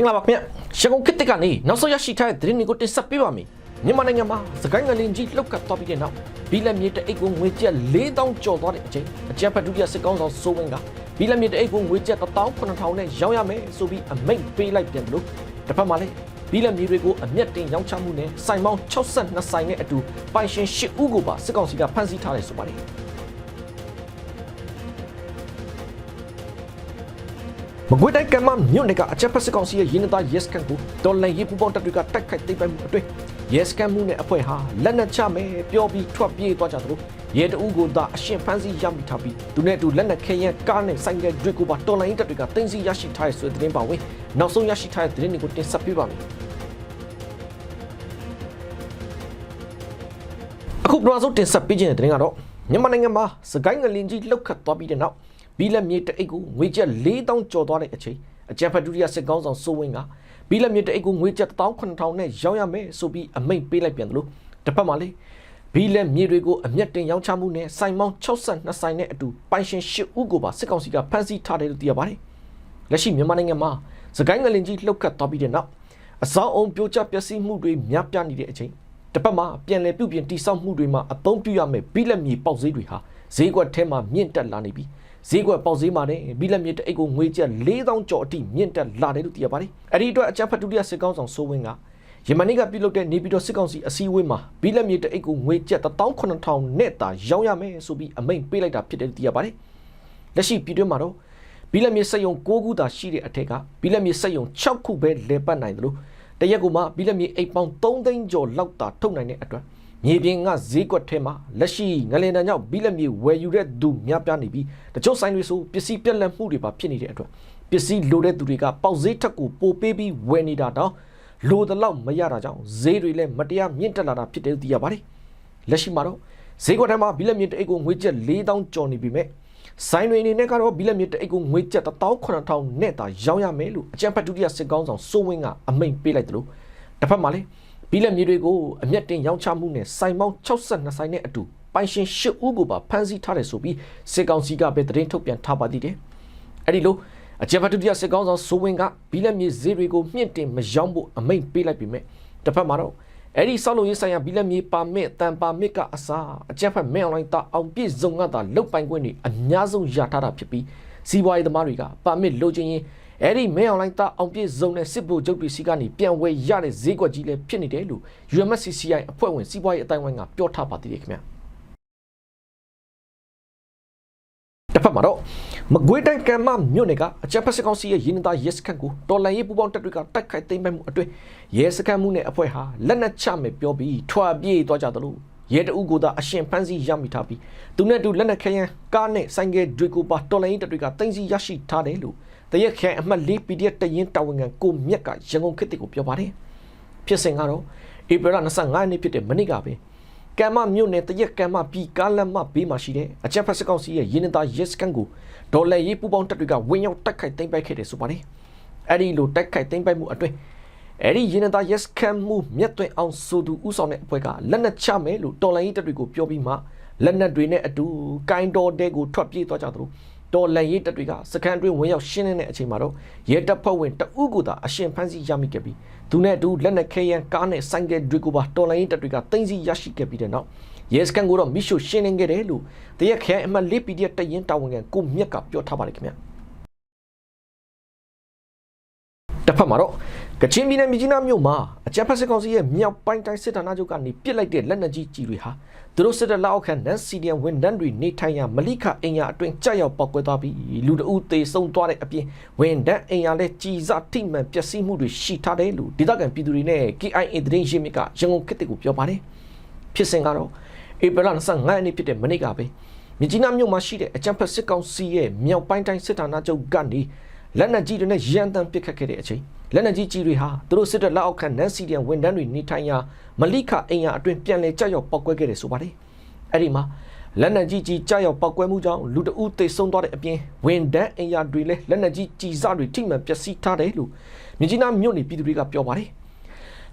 င်္ဂလာပါခင်ဗျရန်ကုန်ခေတ်တစ်ကနေနောက်ဆုံးရရှိထားတဲ့သတင်းတွေကိုတင်ဆက်ပေးပါမယ်မြန်မာနိုင်ငံမှာစကိုင်းငလင်ကြီးလှုပ်ခတ်သွားပြီးတဲ့နောက်ဘီလက်မြေတအိတ်ကိုငွေကျပ်4000ကျော်သွားတဲ့အချိန်အကြံဖတ်ဒုတိယစစ်ကောင်းဆောင်စိုးဝင်းကဘီလက်မြေတအိတ်ကိုငွေကျပ်18000နဲ့ရောင်းရမယ်ဆိုပြီးအမိန့်ပေးလိုက်ပြန်တယ်လို့တစ်ဖက်မှာလည်းဘီလက်မြေတွေကိုအမျက်တင်ရောင်းချမှုနဲ့စိုင်ပေါင်း62ဆိုင်နဲ့အတူပိုင်ရှင်10ဦးကိုပါစစ်ကောင်စီကဖမ်းဆီးထားတယ်ဆိုပါတယ် မကွေးတိုင်းကမ္မမြို့နယ်ကအချက်ဖက်စစ်ကောင်စီရဲ့ရင်းနှီးသား yes ကန်ကိုဒေါ်လာရေးပူပေါင်းတပ်တွေကတိုက်ခိုက်သိမ်းပိုက်မှုအတွင်း yes ကန်မှုနဲ့အဖွဲ့ဟာလက်နက်ချမယ်ပြောပြီးထွက်ပြေးသွားကြသလိုရဲတအုပ်ကိုသာအရှင်ဖမ်းဆီးရမိထားပြီးသူနဲ့အတူလက်နက်ခဲယမ်းကားနဲ့ဆိုင်ကယ်တွေကိုပါဒေါ်လာရေးတပ်တွေကသိမ်းဆီးရရှိထားတဲ့ဆိုတဲ့သတင်းပါဝင်နောက်ဆုံးရရှိထားတဲ့သတင်းတွေကိုတင်ဆက်ပေးပါမယ်အခုပထမဆုံးတင်ဆက်ပေးခြင်းတဲ့သတင်းကတော့မြန်မာနိုင်ငံမှာစကိုင်းငလင်ကြီးလှုပ်ခတ်သွားပြီးတဲ့နောက် ဘီလက်မြေတအိတ်ကိုငွေကျပ်4000ကျော်သွားတဲ့အချိန်အကြံဖတ်ဒုတိယစစ်ကောင်းဆောင်စိုးဝင်းကဘီလက်မြေတအိတ်ကိုငွေကျပ်18000နဲ့ရောင်းရမယ်ဆိုပြီးအမိန့်ပေးလိုက်ပြန်တယ်လို့တစ်ဖက်မှာလေဘီလက်မြေတွေကိုအမျက်တင်ရောင်းချမှုနဲ့စိုင်မောင်း62ဆိုင်နဲ့အတူပိုင်ရှင်10ဦးကိုပါစစ်ကောင်စီကဖမ်းဆီးထားတယ်လို့သိရပါတယ်လက်ရှိမြန်မာနိုင်ငံမှာစကိုင်းငလင်ကြီးလှုပ်ခတ်သွားပြီးတဲ့နောက်အစောင်းအုံပြိုကျပျက်စီးမှုတွေများပြားနေတဲ့အချိန်တစ်ပတ်မှာပြန်လည်ပြုပြင်တိစောက်မှုတွေမှာအသုံးပြုရမယ့်ဘိလက်မြေပေါက်ဈေးတွေဟာဈေးကွက်ထဲမှာမြင့်တက်လာနေပြီး ဈေးကွက်ပေါက်ဈေးမှာလည်းဘိလက်မြေတစ်အိတ်ကိုငွေကျပ်4000ကျော်အထိမြင့်တက်လာတယ်လို့သိရပါတယ်။အဲ့ဒီအတွက်အကြံဖတ်ဒုတိယစစ်ကောင်းဆောင်စိုးဝင်းကယမန်နေ့ကပြုလုပ်တဲ့နေပြည်တော်စစ်ကောင်စီအစည်းအဝေးမှာဘိလက်မြေတစ်အိတ်ကိုငွေကျပ်18000နဲ့တာရောင်းရမယ်ဆိုပြီးအမိန့်ပေးလိုက်တာဖြစ်တယ်လို့သိရပါတယ်။လက်ရှိပြည်တွင်းမှာတော့ဘီလက်မြေစက်ယုံ6ခုသာရှိတဲ့အထက်ကဘီလက်မြေစက်ယုံ6ခုပဲလဲပတ်နိုင်တယ်လို့တရက်ကိုမှဘီလက်မြေအိတ်ပေါင်း3သိန်းကျော်လောက်သာထုတ်နိုင်တဲ့အတွက် မြေပြင်ကဈေးကွက်ထဲမှာလက်ရှိငလင်တန်ကြောင့်ဘီလက်မြေဝယ်ယူတဲ့သူများပြားနေပြီးတချို့ဆိုင်တွေဆိုပစ္စည်းပြက်လက်မှုတွေပါဖြစ်နေတဲ့အတွက်ပစ္စည်းလိုတဲ့သူတွေကပေါက်ဈေးထက်ကိုပိုပေးပြီးဝယ်နေတာတော့လိုတလောက်မရတာကြောင့်ဈေးတွေလည်းမတရားမြင့်တက်လာတာဖြစ်တယ်လို့သိရပါတယ်လက်ရှိမှာတော့ဈေးကွက်ထဲမှာဘီလက်မြေတစ်အိတ်ကိုငွေကျပ်4000ကျော်နေပြီမဲ့ဆိုင်တွေအနေနဲ့ကတော့ဘီလက်မြေတအိတ်ကိုငွေကျပ်18000နဲ့သာရောင်းရမယ်လို့အကြံဖတ်ဒုတိယစစ်ကောင်းဆောင်စိုးဝင်းကအမိန့်ပေးလိုက်တယ်လို့တစ်ဖက်မှာလည်း ဘီလက်မြေတွေကိုအမျက်တင်ရောင်းချမှုနဲ့ဆိုင်ပေါင်း62ဆိုင်နဲ့အတူပိုင်ရှင်10ဦးကိုပါဖမ်းဆီးထားတယ်ဆိုပြီးစစ်ကောင်စီကပဲသတင်းထုတ်ပြန်ထားပါသေးတယ်။အဲ့ဒီလိုအကြံဖတ်ဒုတိယစစ်ကောင်းဆောင်စိုးဝင်းကဘီလက်မြေဈေးတွေကိုမြင့်တင်မရောင်းဖို့အမိန့်ပေးလိုက်ပြီမဲ့တစ်ဖက်မှာတော့အဲ့ဒီဆောက်လုပ်ရေးဆိုင်ရာဘီလက်မြေပါမစ်တန်ပါမစ်ကအစားအကြက်ဖက်မဲအွန်လိုင်းတာအောင်ပြည့်စုံကသာလုတ်ပိုင်ခွင့်တွေအများဆုံးရထားတာဖြစ်ပြီးစီးပွားရေးသမားတွေကပါမစ်လိုချင်ရင် အဲ့ဒီမဲအွန်လိုင်းတာအောင်ပြည့်စုံတဲ့စစ်ဗိုလ်ချုပ်တွေစီကနေပြန်ဝယ်ရတဲ့ဈေးကွက်ကြီးလည်းဖြစ်နေတယ်လို့ UMSCCI အဖွဲ့ဝင်စီးပွားရေးအတိုင်းဝိုင်းကပြောထားပါသေးတယ်ခင်ဗျာတစ်ဖက်မှာတော့မကွေးတိုင်းကံမမြို့နယ်ကအကြံဖက်စကောင်စီရဲ့ရင်းနှီးသားရဲစခန်းကိုတော်လန်ရေးပူပေါင်းတပ်တွေကတိုက်ခိုက်သိမ်းပိုက်မှုအတွင်းရဲစခန်းမှုနဲ့အဖွဲ့ဟာလက်နက်ချမယ်ပြောပြီးထွာပြေးသွားကြသလိုရဲတအုပ်ကသာအရှင်ဖမ်းဆီးရမိထားပြီးသူနဲ့အတူလက်နက်ခဲယမ်းကားနဲ့ဆိုင်ကယ်တွေကိုပါတော်လန်ရေးတပ်တွေကတင်စီရရှိထားတယ်လို့ တရက်ခဲအမှတ်၄ PDF တရင်တာဝန်ခံကိုမြက်ကရန်ကုန်ခေတ်ကိုပြောပါတယ်ဖြစ်စဉ်ကတော့ဧပြီလ25ရက်နေ့ဖြစ်တဲ့မနေ့ကပဲကမ်မမြို့နယ်တရက်ကမ်မပြည်ကားလမ်းမဘေးမှာရှိတဲ့အကြက်ဖက်စကောက်စီရဲ့ရင်းနှီးသားရက်စကန်ကိုဒေါ်လာရေးပူပေါင်းတပ်တွေကဝင်းရောက်တိုက်ခိုက်သိမ်းပိုက်ခဲ့တယ်ဆိုပါတယ်။အဲ့ဒီလိုတိုက်ခိုက်သိမ်းပိုက်မှုအတွင်းအဲ့ဒီရင်းနှီးသားရက်စကန်မှုမြတ်သွင်းအောင်ဆိုသူဥဆောင်တဲ့အဖွဲ့ကလက်နက်ချမယ်လို့ဒေါ်လာရေးတပ်တွေကိုပြောပြီးမှလက်နက်တွေနဲ့အတူကိုင်းတော်တဲကိုထွက်ပြေးသွားကြသလို ဒေါ်လာရေးတပ်တွေကစကန်တွင်းဝင်ရောက်ရှင်းနေတဲ့အချိန်မှာတော့ရဲတပ်ဖွဲ့ဝင်တအုပ်ကသာအရှင်ဖမ်းဆီးရမိခဲ့ပြီးသူနဲ့အတူလက်နက်ခဲယမ်းကားနဲ့ဆိုင်ကယ်တွေကိုပါတော်လိုင်းတပ်တွေကတင်စီရရှိခဲ့ပြီးတဲ့နောက်ရဲစကန်ကိုတော့မိရှုရှင်းနေခဲ့တယ်လို့တရက်ခဲအမှတ်၄ PDF တရင်တာဝန်ခံကိုမြက်ကပြောထားပါတယ်ခင်ဗျာတစ်ဖက်မှာတော့ ကချင်ပြည်နယ်မြကြီးနားမြို့မှာအကြမ်းဖက်စစ်ကောင်စီရဲ့မြောက်ပိုင်းတိုင်းစစ်ဌာနချုပ်ကနေပစ်လိုက်တဲ့လက်နက်ကြီးကြီးတွေဟာသူတို့စစ်တပ်လက်အောက်ခံနန်စီဒီယန်ဝန်ဒန်တွေနေထိုင်ရာမလိခအင်ယာအတွင်းကြောက်ရောက်ပောက်ကွဲသွားပြီးလူတအုပ်သေဆုံးသွားတဲ့အပြင်ဝန်ဒန်အင်ယာလည်းကြီးစားထိမှန်ပျက်စီးမှုတွေရှိထားတယ်လို့ဒေသခံပြည်သူတွေနဲ့ KIA သတင်းရင်းမြစ်ကရန်ကုန်ခေတ်ကိုပြောပါတယ်ဖြစ်စဉ်ကတော့ဧပြီလ25ရက်နေ့ဖြစ်တဲ့မနေ့ကပဲမြကြီးနားမြို့မှာရှိတဲ့အကြမ်းဖက်စစ်ကောင်စီရဲ့မြောက်ပိုင်းတိုင်းစစ်ဌာနချုပ်ကနေလက်နက်ကြီးတွေနဲ့ရန်တမ်းပစ်ခတ်ခဲ့တဲ့အချိန် လက်နက်ကြီးကြီးတွေဟာသူတို့စစ်တပ်လက်အောက်ခံနန်စီဒီယန်ဝန်ဒန်းတွေနေထိုင်ရာမလိခအင်ယာအတွင်းပြန်လည်ကြောက်ရောက်ပောက်ကွဲခဲ့တယ်ဆိုပါတယ်အဲ့ဒီမှာလက်နက်ကြီးကြီးကြောက်ရောက်ပောက်ကွဲမှုကြောင့်လူတအုပ်သေဆုံးသွားတဲ့အပြင်ဝန်ဒန်းအင်ယာတွေလည်းလက်နက်ကြီးကြီးစားတွေထိမှန်ပျက်စီးထားတယ်လို့မြကြီးနားမြို့နေပြည်သူတွေကပြောပါတယ်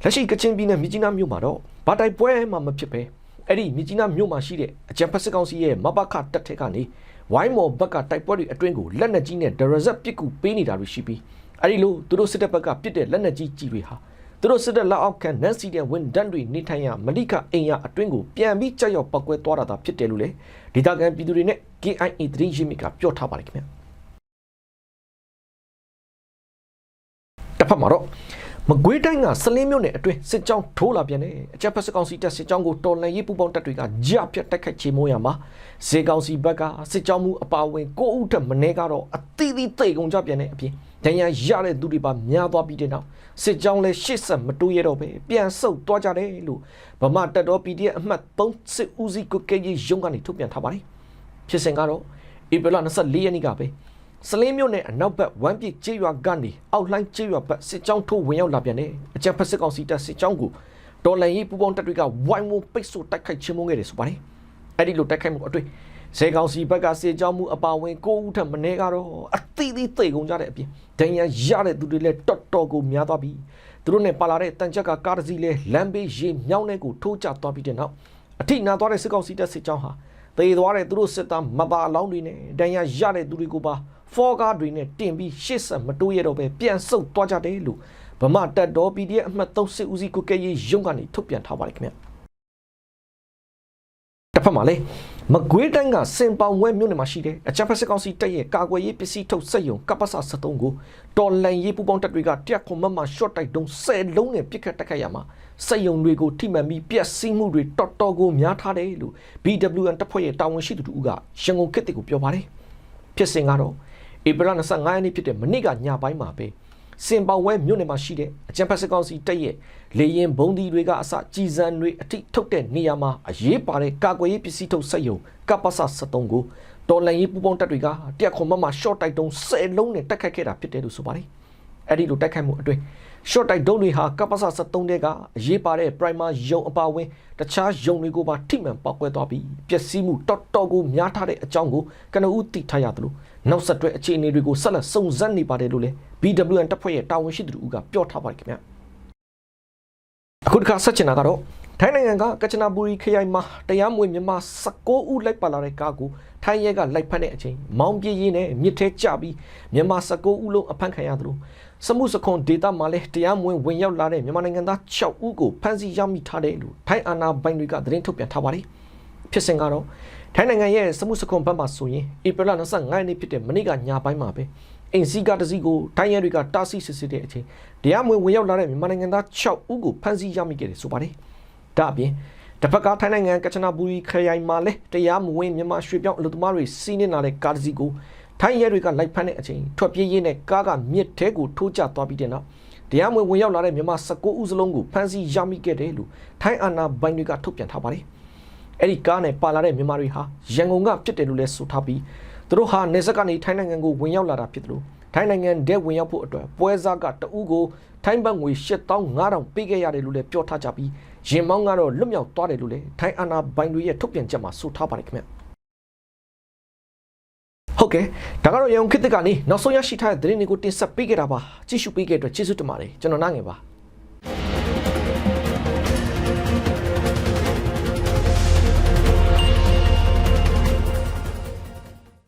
လက်ရှိကချင်ပြည်နယ်မြကြီးနားမြို့မှာတော့ဗတိုက်ပွဲမှမဖြစ်ပဲအဲ့ဒီမြကြီးနားမြို့မှာရှိတဲ့အကြံဖက်စစ်ကောင်စီရဲ့မဘခတက်ထက်ကနေဝိုင်းမော်ဘက်ကတိုက်ပွဲတွေအတွင်းကိုလက်နက်ကြီးနဲ့ဒရဇက်ပစ်ကူပေးနေတာတွေရှိပြီး အဲ့ဒီလိုသူတို့စစ်တပ်ဘက်ကပစ်တဲ့လက်နက်ကြီးကြီးတွေဟာသူတို့စစ်တပ်လက်အောက်ခံနန်းစီတဲ့ဝန်ဒန်တွေနေထိုင်ရမလိကအိမ်ရအတွင်းကိုပြန်ပြီးကြောက်ရောက်ပောက်ကွဲသွားတာသာဖြစ်တယ်လို့လေဒေတာကန်ပြည်သူတွေနဲ့ KIA သတင်းရင်းမြစ်ကပြောထားပါတယ်ခင်ဗျာတစ်ဖက်မှာတော့မကွေးတိုင်းကစလင်းမြို့နယ်အတွင်းစစ်ကြောင်းထိုးလာပြန်တယ်အချက်ဖက်စကောင်စီတပ်စစ်ကြောင်းကိုတော်လန်ရေးပူပေါင်းတပ်တွေကကြပြတ်တိုက်ခိုက်ချေမိုးရမှာဇေကောင်စီဘက်ကစစ်ကြောင်းမှုအပါအဝင်ကိုဦးထက်မနေကတော့အသီးသီးသိကုန်ကြပြန်တဲ့အပြင် ဒဏ်ရာရတဲ့သူတွေပါများသွားပြီးတဲ့နောက်စစ်ကြောင်းလဲရှစ်ဆက်မတိုးရတော့ပဲပြန်ဆုတ်သွားကြတယ်လို့ဗမာတပ်တော် PDF အမှတ်3စစ်ဦးစီးကုတ်ကဲကြီးရုံးကနေထုတ်ပြန်ထားပါတယ်ဖြစ်စဉ်ကတော့ဧပြီလ24ရက်နေ့ကပဲစလင်းမြို့နယ်အနောက်ဘက်ဝမ်းပြစ်ကျေးရွာကနေအောက်လှိုင်းကျေးရွာဘက်စစ်ကြောင်းထိုးဝင်ရောက်လာပြန်တယ်အကြံဖက်စစ်ကောင်စီတပ်စစ်ကြောင်းကိုဒေါ်လန်ရေးပူပေါင်းတပ်တွေကဝိုင်းဝန်းပိတ်ဆို့တိုက်ခိုက်ချင်းမုန်းခဲ့တယ်ဆိုပါတယ်အဲ့ဒီလိုတိုက်ခိုက်မှုအတွေ့ဇေကောင်စီဘက်ကစစ်ကြောင်းမှုအပါဝင်ကိုဦးထက်မနေကတော့အ သီးသီးသိကုန်ကြတဲ့အပြင်ဒဏ်ရာရတဲ့သူတွေလည်းတော်တော်ကိုများသွားပြီသူတို့နဲ့ပါလာတဲ့တန်ချက်ကကားတစ်စီးလဲလမ်းဘေးရေမြောင်းတဲ့ကိုထိုးကျသွားပြီးတဲ့နောက်အထိနာသွားတဲ့စစ်ကောင်စီတပ်စစ်ကြောင်းဟာသေသွားတဲ့သူတို့စစ်သားမပါအလောင်းတွေနဲ့ဒဏ်ရာရတဲ့သူတွေကိုပါဖောကားတွေနဲ့တင်ပြီးရှစ်ဆက်မတိုးရတော့ပဲပြန်ဆုတ်သွားကြတယ်လို့ဗမာတပ်တော် PDF အမှတ်3စစ်ဦးစီးကိုကဲရေးရုံးကနေထုတ်ပြန်ထားပါတယ်ခင်ဗျတစ်ဖက်မှာလေ မကွေးတိုင်းကစင်ပေါင်ဝဲမြို့နယ်မှာရှိတဲ့အချမ်းဖက်စစ်ကောင်စီတပ်ရဲ့ကာကွယ်ရေးပစ္စည်းထုတ်စက်ယုံကပ္ပစ73ကိုတော်လန်ရေးပူပေါင်းတပ်တွေကတက်ခွန်မမ short တိုက်တုံး10လုံးနဲ့ပစ်ခတ်တက်ခတ်ရမှာစက်ယုံတွေကိုထိမှန်ပြီးပျက်စီးမှုတွေတော်တော်ကိုများထားတယ်လို့ BWN တပ်ဖွဲ့ရဲ့တာဝန်ရှိသူတို့ကရန်ကုန်ခေတ်တွေကိုပြောပါတယ်ဖြစ်စဉ်ကတော့ဧပြီလ25ရက်နေ့ဖြစ်တဲ့မနေ့ကညပိုင်းမှာပဲ စင်ပေါင်ဝဲမြို့နယ်မှာရှိတဲ့အကြံဖက်စစ်ကောင်စီတပ်ရဲ့လေရင်ဘုံဒီတွေကအစကြည်စံတွေအထိထုတ်တဲ့နေရာမှာအရေးပါတဲ့ကာကွယ်ရေးပစ္စည်းထုတ်စက်ယုံကပ္ပစ73ကိုတော်လန်ရေးပူပေါင်းတပ်တွေကတက်ခွန်မမ short တိုက်တုံး10လုံးနဲ့တက်ခတ်ခဲ့တာဖြစ်တယ်လို့ဆိုပါတယ်အဲ့ဒီလိုတိုက်ခိုက်မှုအတွင်း short တိုက်တုံးတွေဟာကပ္ပစ73တဲ့ကအရေးပါတဲ့ primer ယုံအပါဝင်တခြားယုံတွေကိုပါထိမှန်ပောက်ကွဲသွားပြီးပျက်စီးမှုတော်တော်ကိုများထားတဲ့အကြောင်းကိုကနဦးသိထားရတယ်လို့ နောက်ဆက်တွဲအခြေအနေတွေကိုဆက်လက်စုံစမ်းနေပါတယ်လို့လည်း BWN တပ်ဖွဲ့ရဲ့တာဝန်ရှိသူတို့ကပြောထားပါတယ်ခင်ဗျာအခုတစ်ခါဆက်ချင်တာကတော့ထိုင်းနိုင်ငံကကချနာဘူရီခရိုင်မှာတရားမဝင်မြန်မာ19ဦးလိုက်ပါလာတဲ့ကားကိုထိုင်းရဲကလိုက်ဖက်တဲ့အချိန်မောင်းပြေးရင်းနဲ့မြစ်ထဲကျပြီးမြန်မာ19ဦးလုံးအဖမ်းခံရသလိုစမှုစခွန်ဒေတာမှာလည်းတရားမဝင်ဝင်ရောက်လာတဲ့မြန်မာနိုင်ငံသား6ဦးကိုဖမ်းဆီးရမိထားတယ်လို့ထိုင်းအာဏာပိုင်တွေကသတင်းထုတ်ပြန်ထားပါတယ် ဖြစ်စဉ်ကတော့ထိုင်းနိုင်ငံရဲ့စမှုစခွန်ဘက်မှာဆိုရင်ဧပြီလ25ရက်နေ့ဖြစ်တဲ့မနေ့ကညပိုင်းမှာပဲအင်စီကတစီကိုထိုင်းရဲတွေကတားဆီးစစ်ဆေးတဲ့အချိန်တရားမဝင်ဝင်ရောက်လာတဲ့မြန်မာနိုင်ငံသား6ဦးကိုဖမ်းဆီးရမိခဲ့တယ်ဆိုပါတယ်။ဒါအပြင်တစ်ဖက်ကထိုင်းနိုင်ငံကချနာဘူရီခရိုင်မှာလည်းတရားမဝင်မြန်မာရွှေပြောင်းအလုပ်သမားတွေစီးနင်းလာတဲ့ကားတစီကိုထိုင်းရဲတွေကလိုက်ဖမ်းတဲ့အချိန်ထွက်ပြေးရင်းနဲ့ကားကမြစ်ထဲကိုထိုးကျသွားပြီးတဲ့နောက်တရားမဝင်ဝင်ရောက်လာတဲ့မြန်မာ19ဦးစလုံးကိုဖမ်းဆီးရမိခဲ့တယ်လို့ထိုင်းအာဏာပိုင်တွေကထုတ်ပြန်ထားပါတယ်။ အဲ့ဒီကားနဲ့ပါလာတဲ့မြန်မာတွေဟာရန်ကုန်ကဖြစ်တယ်လို့လည်းဆိုထားပြီးသူတို့ဟာနေဆက်ကနေထိုင်းနိုင်ငံကိုဝင်ရောက်လာတာဖြစ်တယ်လို့ထိုင်းနိုင်ငံထဲဝင်ရောက်ဖို့အတွက်ပွဲစားကတအူးကိုထိုင်းဘတ်ငွေ8500ပေးခဲ့ရတယ်လို့လည်းပြောထားကြပြီးရင်မောင်းကတော့လွတ်မြောက်သွားတယ်လို့လည်းထိုင်းအာဏာပိုင်တွေရဲ့ထုတ်ပြန်ချက်မှာဆိုထားပါတယ်ခင်ဗျဟုတ်ကဲ့ဒါကတော့ရန်ကုန်ခေတ်သစ်ကနေနောက်ဆုံးရရှိထားတဲ့သတင်းတွေကိုတင်ဆက်ပေးခဲ့တာပါကြည့်ရှုပေးခဲ့တဲ့အတွက်ကျေးဇူးတင်ပါတယ်ကျွန်တော်နားငယ်ပါ